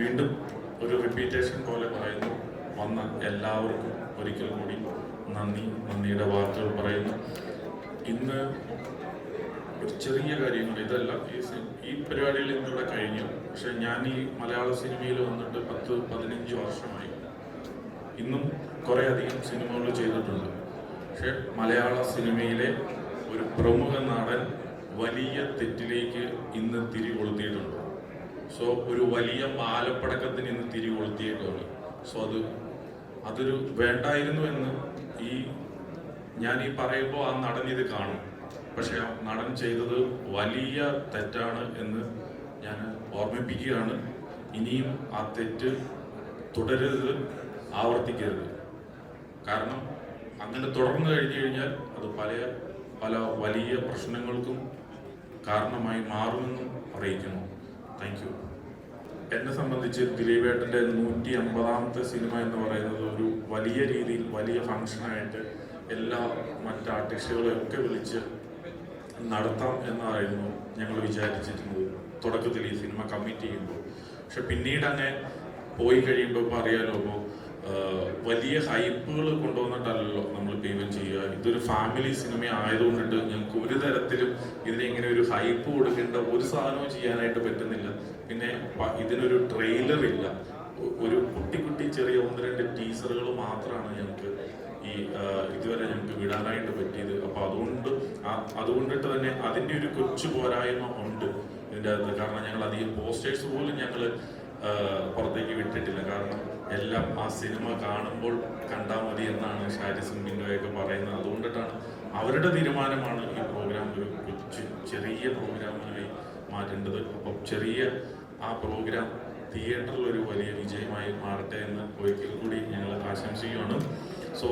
വീണ്ടും ഒരു റിപ്പീറ്റേഷൻ പോലെ പറയുന്നു. വന്ന എല്ലാവർക്കും ഒരിക്കൽ കൂടി നന്ദി. നന്ദിയുടെ വാർത്തകൾ പറയുന്നു. ഇന്ന് ഒരു ചെറിയ കാര്യങ്ങൾ. ഇതല്ല ഈ ഈ പരിപാടികൾ ഇന്നിവിടെ കഴിഞ്ഞു. പക്ഷെ ഞാൻ ഈ മലയാള സിനിമയിൽ വന്നിട്ട് പത്ത് പതിനഞ്ച് വർഷമായി. ഇന്നും കുറേ അധികം സിനിമകൾ ചെയ്തിട്ടുണ്ട്. പക്ഷെ മലയാള സിനിമയിലെ ഒരു പ്രമുഖ നടൻ വലിയ തെറ്റിലേക്ക് ഇന്ന് തിരി കൊളുത്തിയിട്ടുണ്ട് സോ ഒരു വലിയ മാലപ്പടക്കത്തിന് ഇന്ന് തിരി കൊളുത്തിയിട്ടുണ്ട് സോ അത് അതൊരു വേണ്ടായിരുന്നു എന്ന് ഈ ഞാൻ ഈ പറയുമ്പോൾ ആ നടൻ ഇത് കാണും. പക്ഷെ ആ നടൻ ചെയ്തത് വലിയ തെറ്റാണ് എന്ന് ഞാൻ ഓർമ്മിപ്പിക്കുകയാണ്. ഇനിയും ആ തെറ്റ് തുടരരുത് ആവർത്തിക്കരുത്. കാരണം അങ്ങനെ തുടർന്നു കഴിഞ്ഞു കഴിഞ്ഞാൽ അത് പല പല വലിയ പ്രശ്നങ്ങൾക്കും കാരണമായി മാറുമെന്നും അറിയിക്കുന്നു. Thank you. എന്നെ സംബന്ധിച്ച് ദിലീപേട്ടന്റെ നൂറ്റി അമ്പതാമത്തെ സിനിമ എന്ന് പറയുന്നത് ഒരു വലിയ രീതിയിൽ വലിയ ഫംഗ്ഷനായിട്ട് എല്ലാ മറ്റ് ആർട്ടിസ്റ്റുകളെയൊക്കെ വിളിച്ച് നടത്താം എന്നായിരുന്നു ഞങ്ങൾ വിചാരിച്ചിരുന്നത്. തുടക്കത്തിൽ ഈ സിനിമ കമ്മിറ്റ് ചെയ്യുമ്പോൾ. പക്ഷെ പിന്നീട് അങ്ങനെ പോയി കഴിയുമ്പോൾ ഇപ്പോൾ അറിയാലോ ഇപ്പോൾ വലിയ ഹൈപ്പുകൾ കൊണ്ടുവന്നിട്ടല്ലല്ലോ നമ്മൾ പേയ്മെന്റ് ചെയ്യുക. ഇതൊരു ഫാമിലി സിനിമ ആയതുകൊണ്ടിട്ട് ഞങ്ങൾക്ക് ഒരു തരത്തിലും ഇതിനെ ഇങ്ങനെ ഒരു ഹൈപ്പ് കൊടുക്കേണ്ട ഒരു സാധനവും ചെയ്യാനായിട്ട് പറ്റുന്നില്ല. പിന്നെ ഇതിനൊരു ട്രെയിലർ ഇല്ല. ഒരു കുട്ടി കുട്ടി ചെറിയ ഒന്ന് രണ്ട് ടീസറുകൾ മാത്രമാണ് ഞങ്ങൾക്ക് ഈ ഇതുവരെ ഞങ്ങൾക്ക് വിടാനായിട്ട് പറ്റിയത്. അപ്പൊ അതുകൊണ്ട് അതുകൊണ്ടിട്ട് തന്നെ അതിന്റെ ഒരു കൊച്ചു പോരായ്മ ഉണ്ട് ഇതിന്റെ അകത്ത്. കാരണം ഞങ്ങൾ അധികം പോസ്റ്റേഴ്സ് പോലും ഞങ്ങൾ പുറത്തേക്ക് വിട്ടിട്ടില്ല. എല്ലാം ആ സിനിമ കാണുമ്പോൾ കണ്ടാൽ മതി എന്നാണ് ഷാരിസും ബിൻഡോയൊക്കെ പറയുന്നത്. അതുകൊണ്ടിട്ടാണ് അവരുടെ തീരുമാനമാണ് ഈ പ്രോഗ്രാം ഒരു കൊച്ചു ചെറിയ പ്രോഗ്രാമായി മാറ്റേണ്ടത്. അപ്പം ചെറിയ ആ പ്രോഗ്രാം തിയേറ്ററിൽ ഒരു വലിയ വിജയമായി മാറട്ടെ എന്ന് ഒരിക്കൽ കൂടി ഞങ്ങൾ ആശംസിക്കുകയാണ്. സോ